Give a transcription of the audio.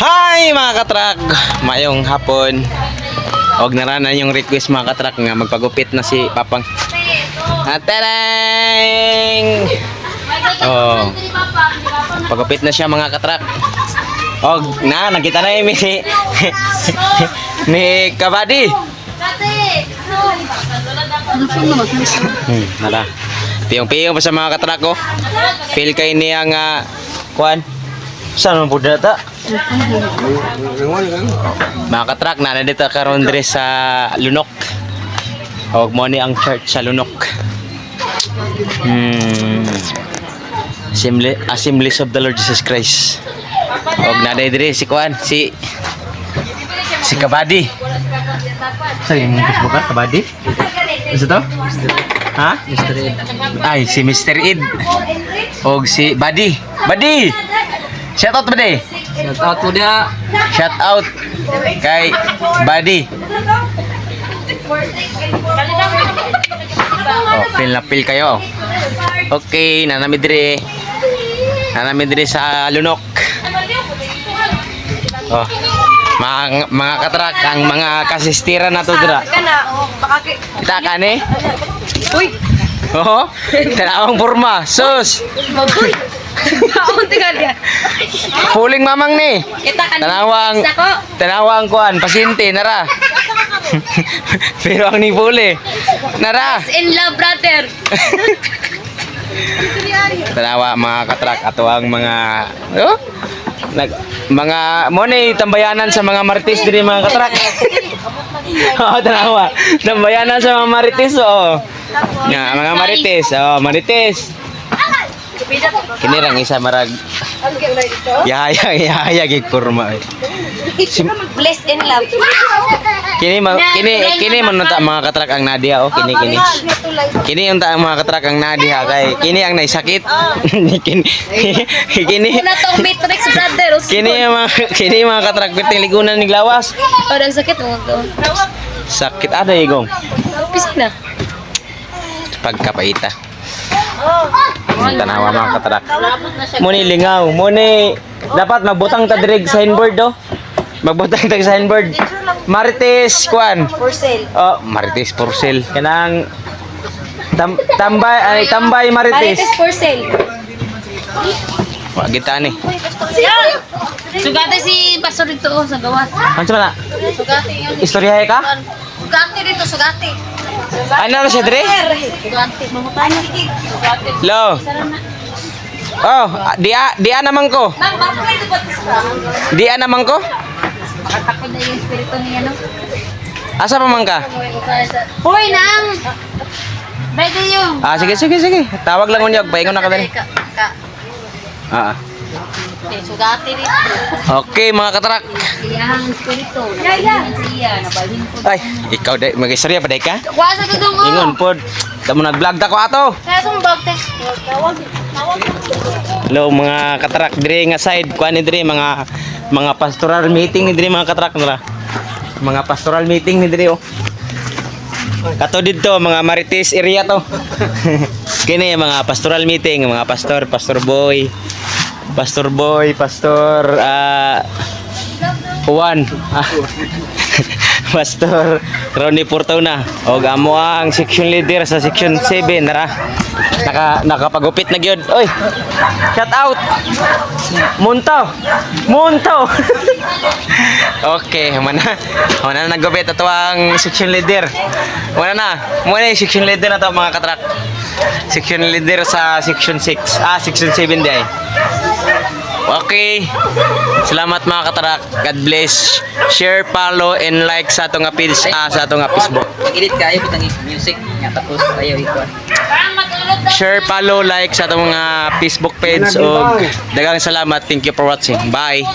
Hi mga katrak! Mayong hapon. Huwag naranan yung request mga katrak nga magpagupit na si Papang. Atarang! Oh, pagupit na siya mga katrak. Og na, nakita na ni, ni Kabadi. Hmm, nara. Piyong-piyong pa sa mga katrak ko. Feel kay niya nga, kuan. Saan mo po data? Mga katrak, na dito karon diri sa Lunok. Huwag mo ni ang church sa Lunok. Hmm. Assembly, Assemblies of the Lord Jesus Christ. Huwag na diri si Kuan, si si Kabadi. Sa yung Facebook ka, Kabadi? Isa to? Ha? Mr. Ed. Ay, si Mr. Ed. Og si Buddy. Buddy! Shout out Buddy. Shout out po dia. Shout out kay Buddy. Oh, feel na feel kayo. Okay, nanami dire. Nanami dire sa Lunok. Oh. Mga, mga katrak, ang mga kasistira na to dira. Kita ka ni? Uy! Oo. Talawang forma. Sus. Uy! Kaon tinggal yan. Huling mamang ni. Kita kan. Tanawang. Tanawang kuan, pasyente nara. Pero ang ni puli. Nara. In love, brother. Tanawa mga katrak ato ang mga oh, nag mga mo ni tambayanan sa mga marites diri mga katrak. oh, tanawa. Tambayanan sa mga marites oh. Nga, mga marites. Oh, marites. Kini rang isa marag yaya yaya gig kurma. eh. Sim- Blessed in love. Kini ma, kini kini man ta mga katrak ang Nadia oh kini kini. Kini yung ta ang mga katrak ang Nadia kay kini ang naisakit. kini kini Una tong matrix, brother. Usi- kini mga kini mga katrak piting ligunan ni lawas. Oh, nagsakit mo to. Sakit ada igong Pisina. pagkapaita. Tanawa mga katrak. Muni lingaw, muni dapat magbutang ta dirig signboard do. Magbutang ta signboard. Marites kwan. For sale. Oh, Marites Porcel. Kanang tam, tambay ay tambay Marites. Marites for sale. Wa kita ni. Yan! Sugate si Pastor dito oh, sa gawas. Ano na? Sugate yun. Istoryahe ka? Sugate dito, sugate. Ano na siya. Sugate. Lo. Oh, dia dia naman ko. Dia naman ko. Makatakot na yung espiritu niya, no? Asa pa man ka? Hoy, nang! Pwede yung... Ah, sige sige sige. Tawag lang unyog, paingon na ka dali. Ah. ah. eh, sugati dito. Okay, mga katrak. Iyahang espiritu. Yaya! Ay, ikaw day magistorya pa day ka? Wasa to dong, Ingon pod. Damo nag-vlog ta ko ato. Kaya sumbag, te. Tawag. Tawag. Hello mga katrak dire nga side kuan ni dire mga mga pastoral meeting ni dire mga katrak nila. Mga pastoral meeting ni dire oh. Kato dito mga Marites area to. Kini mga pastoral meeting, mga pastor, pastor boy, pastor boy, pastor ah Juan. Ah, Pastor Ronnie Portona o amo ang section leader sa section 7 nara. Naka nakapagupit na gyud. Oy. Shout out. Munto. Munto. okay, mana. Mana na nagupit ato ang section leader. Mana na. Muna yung section leader na to mga katrak. Section leader sa section 6. Ah, section 7 di ay. Okay. Salamat mga katarak. God bless. Share, follow, and like sa atong nga page, ah, sa atong nga Facebook. Mag-edit kayo bitang music nga tapos matulog na. Share, follow, like sa atong mga Facebook page. O dagang salamat. Thank you for watching. Bye.